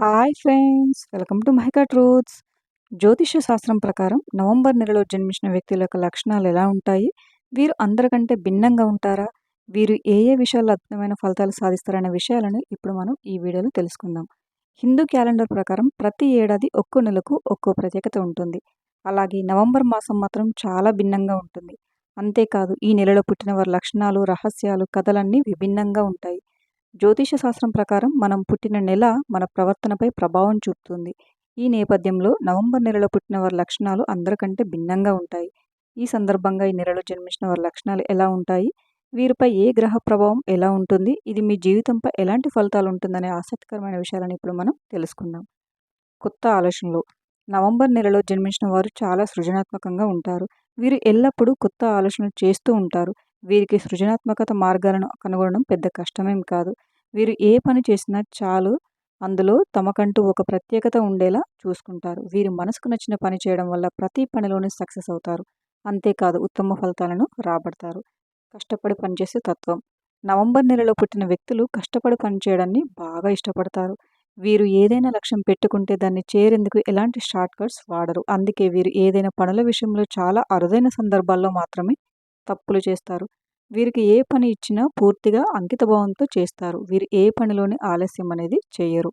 Hi friends welcome to Mahika truths. జ్యోతిష శాస్త్రం ప్రకారం November నెలలో జన్మించిన వ్యక్తుల యొక్క లక్షణాలు ఎలా ఉంటాయి? వీరు అందరికంటే భిన్నంగా ఉంటారా? వీరు ఏ ఏ విషయాల్లో అద్భుతమైన ఫలితాలు సాధిస్తారనే విషయాలను ఇప్పుడు మనం ఈ వీడియోలో తెలుసుకుందాం. హిందూ క్యాలెండర్ ప్రకారం ప్రతి ఏడాది ఒక్కో నెలకు ఒక్కో ప్రత్యేకత ఉంటుంది. అలాగే నవంబర్ మాసం మాత్రం చాలా భిన్నంగా ఉంటుంది. అంతేకాదు ఈ నెలలో పుట్టిన వారి లక్షణాలు రహస్యాలు కథలన్నీ విభిన్నంగా ఉంటాయి. జ్యోతిష శాస్త్రం ప్రకారం మనం పుట్టిన నెల మన ప్రవర్తనపై ప్రభావం చూపుతుంది. ఈ నేపథ్యంలో నవంబర్ నెలలో పుట్టిన వారి లక్షణాలు అందరికంటే భిన్నంగా ఉంటాయి. ఈ సందర్భంగా ఈ నెలలో జన్మించిన వారి లక్షణాలు ఎలా ఉంటాయి? వీరిపై ఏ గ్రహ ప్రభావం ఎలా ఉంటుంది? ఇది మీ జీవితంపై ఎలాంటి ఫలితాలు ఉంటుందనే ఆసక్తికరమైన విషయాలను ఇప్పుడు మనం తెలుసుకుందాం. కొత్త ఆలోచనలు. నవంబర్ నెలలో జన్మించిన వారు చాలా సృజనాత్మకంగా ఉంటారు. వీరు ఎల్లప్పుడూ కొత్త ఆలోచనలు చేస్తూ ఉంటారు. వీరికి సృజనాత్మకత మార్గాలను కనుగొనడం పెద్ద కష్టమేం కాదు. వీరు ఏ పని చేసినా చాలు అందులో తమకంటూ ఒక ప్రత్యేకత ఉండేలా చూసుకుంటారు. వీరి మనసుకు నచ్చిన పని చేయడం వల్ల ప్రతి పనిలోనూ సక్సెస్ అవుతారు. అంతేకాదు ఉత్తమ ఫలితాలను రాబడతారు. కష్టపడి పనిచేసే తత్వం. నవంబర్ నెలలో పుట్టిన వ్యక్తులు కష్టపడి పనిచేయడాన్ని బాగా ఇష్టపడతారు. వీరు ఏదైనా లక్ష్యం పెట్టుకుంటే దాన్ని చేరేందుకు ఎలాంటి షార్ట్కట్స్ వాడరు. అందుకే వీరు ఏదైనా పనుల విషయంలో చాలా అరుదైన సందర్భాల్లో మాత్రమే తప్పులు చేస్తారు. వీరికి ఏ పని ఇచ్చినా పూర్తిగా అంకితభావంతో చేస్తారు. వీరు ఏ పనిలోని ఆలస్యం అనేది చేయరు.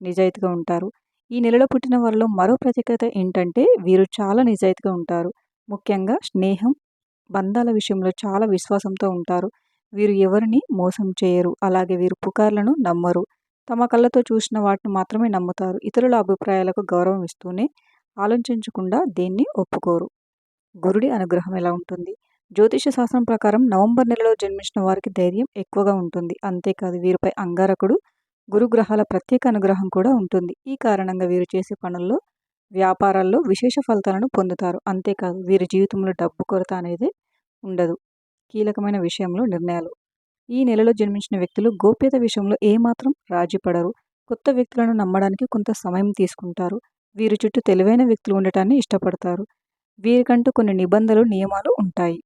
నిజాయితీగా ఉంటారు. ఈ నెలలో పుట్టిన వారిలో మరో ప్రత్యేకత ఏంటంటే వీరు చాలా నిజాయితీగా ఉంటారు. ముఖ్యంగా స్నేహం బంధాల విషయంలో చాలా విశ్వాసంతో ఉంటారు. వీరు ఎవరిని మోసం చేయరు. అలాగే వీరు పుకార్లను నమ్మరు. తమ కళ్ళతో చూసిన వాటిని మాత్రమే నమ్ముతారు. ఇతరుల అభిప్రాయాలకు గౌరవం ఇస్తూనే ఆలోచించకుండా దేన్ని ఒప్పుకోరు. గురుడి అనుగ్రహం ఎలా ఉంటుంది? జ్యోతిష శాస్త్రం ప్రకారం నవంబర్ నెలలో జన్మించిన వారికి ధైర్యం ఎక్కువగా ఉంటుంది. అంతేకాదు వీరిపై అంగారకుడు గురుగ్రహాల ప్రత్యేక అనుగ్రహం కూడా ఉంటుంది. ఈ కారణంగా వీరు చేసే పనుల్లో వ్యాపారాల్లో విశేష ఫలితాలను పొందుతారు. అంతేకాదు వీరి జీవితంలో డబ్బు కొరత అనేది ఉండదు. కీలకమైన విషయంలో నిర్ణయాలు. ఈ నెలలో జన్మించిన వ్యక్తులు గోప్యత విషయంలో ఏమాత్రం రాజీ పడరు కొత్త వ్యక్తులను నమ్మడానికి కొంత సమయం తీసుకుంటారు. వీరి చుట్టూ తెలివైన వ్యక్తులు ఉండటాన్ని ఇష్టపడతారు. వీరికంటూ కొన్ని నిబంధనలు నియమాలు ఉంటాయి.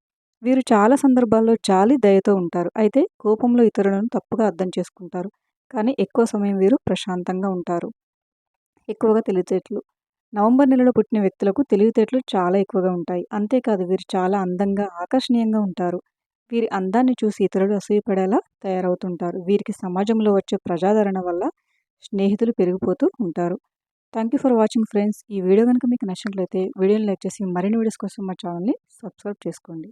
వీరు చాలా సందర్భాల్లో జాలి దయతో ఉంటారు. అయితే కోపంలో ఇతరులను తప్పుగా అర్థం చేసుకుంటారు. కానీ ఎక్కువ సమయం వీరు ప్రశాంతంగా ఉంటారు. ఎక్కువగా తెలివితేటలు. నవంబర్ నెలలో పుట్టిన వ్యక్తులకు తెలివితేటలు చాలా ఎక్కువగా ఉంటాయి. అంతేకాదు వీరు చాలా అందంగా ఆకర్షణీయంగా ఉంటారు. వీరి అందాన్ని చూసి ఇతరులు అసూయపడేలా తయారవుతుంటారు. వీరికి సమాజంలో వచ్చే ప్రజాదరణ వల్ల స్నేహితులు పెరిగిపోతూ ఉంటారు. Thank you for watching friends. ఈ వీడియో కనుక మీకు నచ్చినట్లయితే వీడియోని లైక్ చేసి మరిన్ని వీడియోస్ కోసం మా ఛానల్ని సబ్స్క్రైబ్ చేసుకోండి.